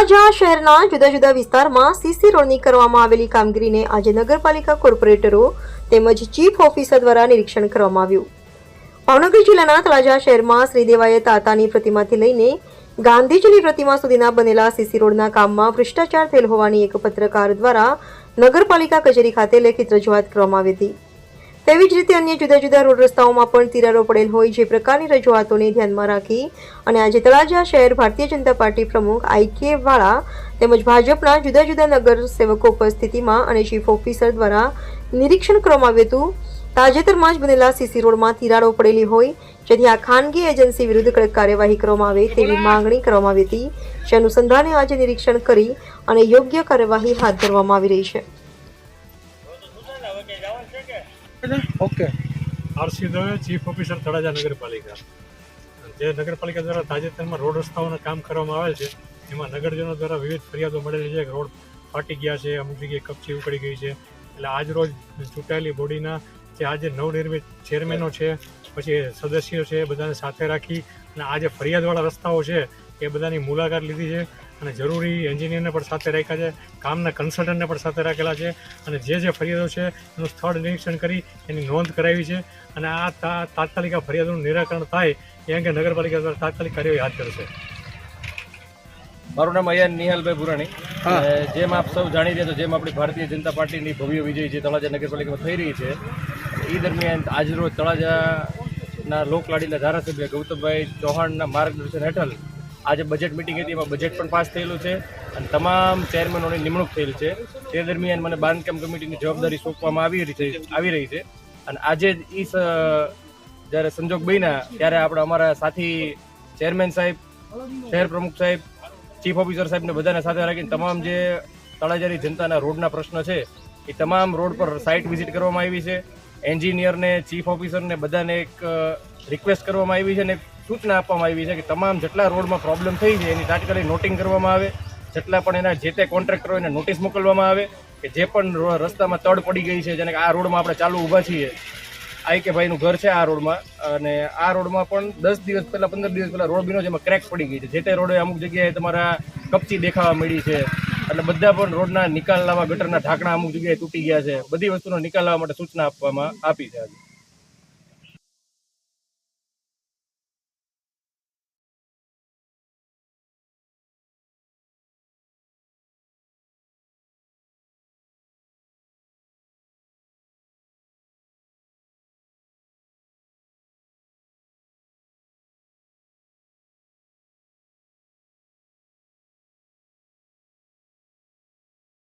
તળાજા શહેરના જુદા જુદા વિસ્તારમાં સીસી રોડની કરવામાં આવેલી કામગીરીને આજે નગરપાલિકા કોર્પોરેટરો તેમજ ચીફ ઓફિસર દ્વારા નિરીક્ષણ કરવામાં આવ્યું. ભાવનગર જિલ્લાના તળાજા શહેરમાં શ્રીદેવાએ તાતાની પ્રતિમાથી લઈને ગાંધીજીની પ્રતિમા સુધીના બનેલા સીસી રોડના કામમાં ભ્રષ્ટાચાર થયેલ હોવાની એક પત્રકાર દ્વારા નગરપાલિકા કચેરી ખાતે લેખિત રજૂઆત કરવામાં આવી હતી. તેવી જ રીતે અન્ય જુદા જુદા રોડ રસ્તાઓમાં પણ તિરાડો પડેલ હોય જે પ્રકારની રજૂઆતોને ધ્યાનમાં રાખી અને આજે તળાજા શહેર ભારતીય જનતા પાર્ટી પ્રમુખ આઈકે વાળા તેમજ ભાજપના જુદા જુદા નગર સેવકો ઉપસ્થિતિમાં અને ચીફ ઓફિસર દ્વારા નિરીક્ષણ કરવામાં આવ્યું હતું. તાજેતરમાં જ બનેલા સીસી રોડમાં તિરાડો પડેલી હોય, જેથી આ ખાનગી એજન્સી વિરુદ્ધ કડક કાર્યવાહી કરવામાં આવે તેવી માંગણી કરવામાં આવી હતી. જે અનુસંધાને આજે નિરીક્ષણ કરી અને યોગ્ય કાર્યવાહી હાથ ધરવામાં આવી રહી છે. Okay. R C Dave chief officer Talaja નગરપાલિકા. જે નગરપાલિકા દ્વારા તાજેતરમાં રોડ રસ્તાઓના કામ કરવામાં આવે છે, એમાં નગરજનો દ્વારા વિવિધ ફરિયાદો મળેલી છે કે રોડ ફાટી ગયા છે, અમુક જગ્યાએ કપચી ઉકળી ગઈ છે. એટલે આજ રોજ ચૂંટાયેલી બોડીના જે આજે નવનિર્મિત ચેરમેનો છે, પછી સદસ્યો છે બધાને સાથે રાખી અને આ જે ફરિયાદવાળા રસ્તાઓ છે, એ બધાની મુલાકાત લીધી છે. અને જરૂરી એન્જિનિયરને પણ સાથે રાખ્યા છે કામના કન્સલ્ટન્ટને પણ સાથે રાખેલા છે અને જે જે ફરિયાદો છે એનું સ્થળ નિરીક્ષણ કરી એની નોંધ કરાવી છે અને આ તાત્કાલિક આ ફરિયાદોનું નિરાકરણ થાય એ અંગે નગરપાલિકા દ્વારા તાત્કાલિક કાર્યવાહી હાથ ધરશે મારું નામ અયન નિહાલભાઈ પુરાણી જેમ આપ સૌ જાણી રહ્યા છો જેમ આપણી ભારતીય જનતા પાર્ટીની ભવ્ય વિજય જે તળાજા નગરપાલિકામાં થઈ રહી છે એ દરમિયાન આજરોજ તળાજાના લોકલાડીના ધારાસભ્ય ગૌતમભાઈ ચૌહાણના માર્ગદર્શન હેઠળ આજે બજેટ મિટિંગ હતી, એમાં બજેટ પણ પાસ થયેલું છે અને તમામ ચેરમેનોની નિમણૂક થયેલ છે. તે દરમિયાન મને બાંધકામ કમિટીની જવાબદારી સોંપવામાં આવી રહી આવી રહી છે. અને આજે જ સ- જ્યારે સંજોગ બન્યા, ત્યારે આપણે અમારા સાથી ચેરમેન સાહેબ, શહેર પ્રમુખ સાહેબ ચીફ ઓફિસર સાહેબને બધાને સાથે રાખીને તમામ જે તળાજારી જનતાના રોડના પ્રશ્ન છે, એ તમામ રોડ પર સાઇટ વિઝિટ કરવામાં આવી છે. એન્જિનિયરને ચીફ ઓફિસરને બધાને એક રિક્વેસ્ટ કરવામાં આવી છે એક સૂચના આપવામાં આવી છે કે તમામ જેટલા રોડમાં પ્રોબ્લેમ થઈ છે, એની તાત્કાલિક નોટિંગ કરવામાં આવે. જેટલા પણ એના જે તે કોન્ટ્રાક્ટરો એને નોટિસ મોકલવામાં આવે કે જે પણ રસ્તામાં તડ પડી ગઈ છે, જેને આ રોડમાં આપણે ચાલુ ઊભા છીએ. આઈ કે ભાઈનું ઘર છે આ રોડમાં અને આ રોડમાં પણ દસ દિવસ પહેલાં, પંદર દિવસ પહેલાં રોડ બીનો જેમાં ક્રેક પડી ગઈ છે. જે તે રોડે અમુક જગ્યાએ તમારા કપચી દેખાવા મળી છે એટલે બધા પણ રોડના નિકાલ લાવવા ગટરના ઢાંકણા અમુક જગ્યાએ તૂટી ગયા છે. બધી વસ્તુનો નિકાલ લાવવા માટે સૂચના આપવામાં આપી છે આજે.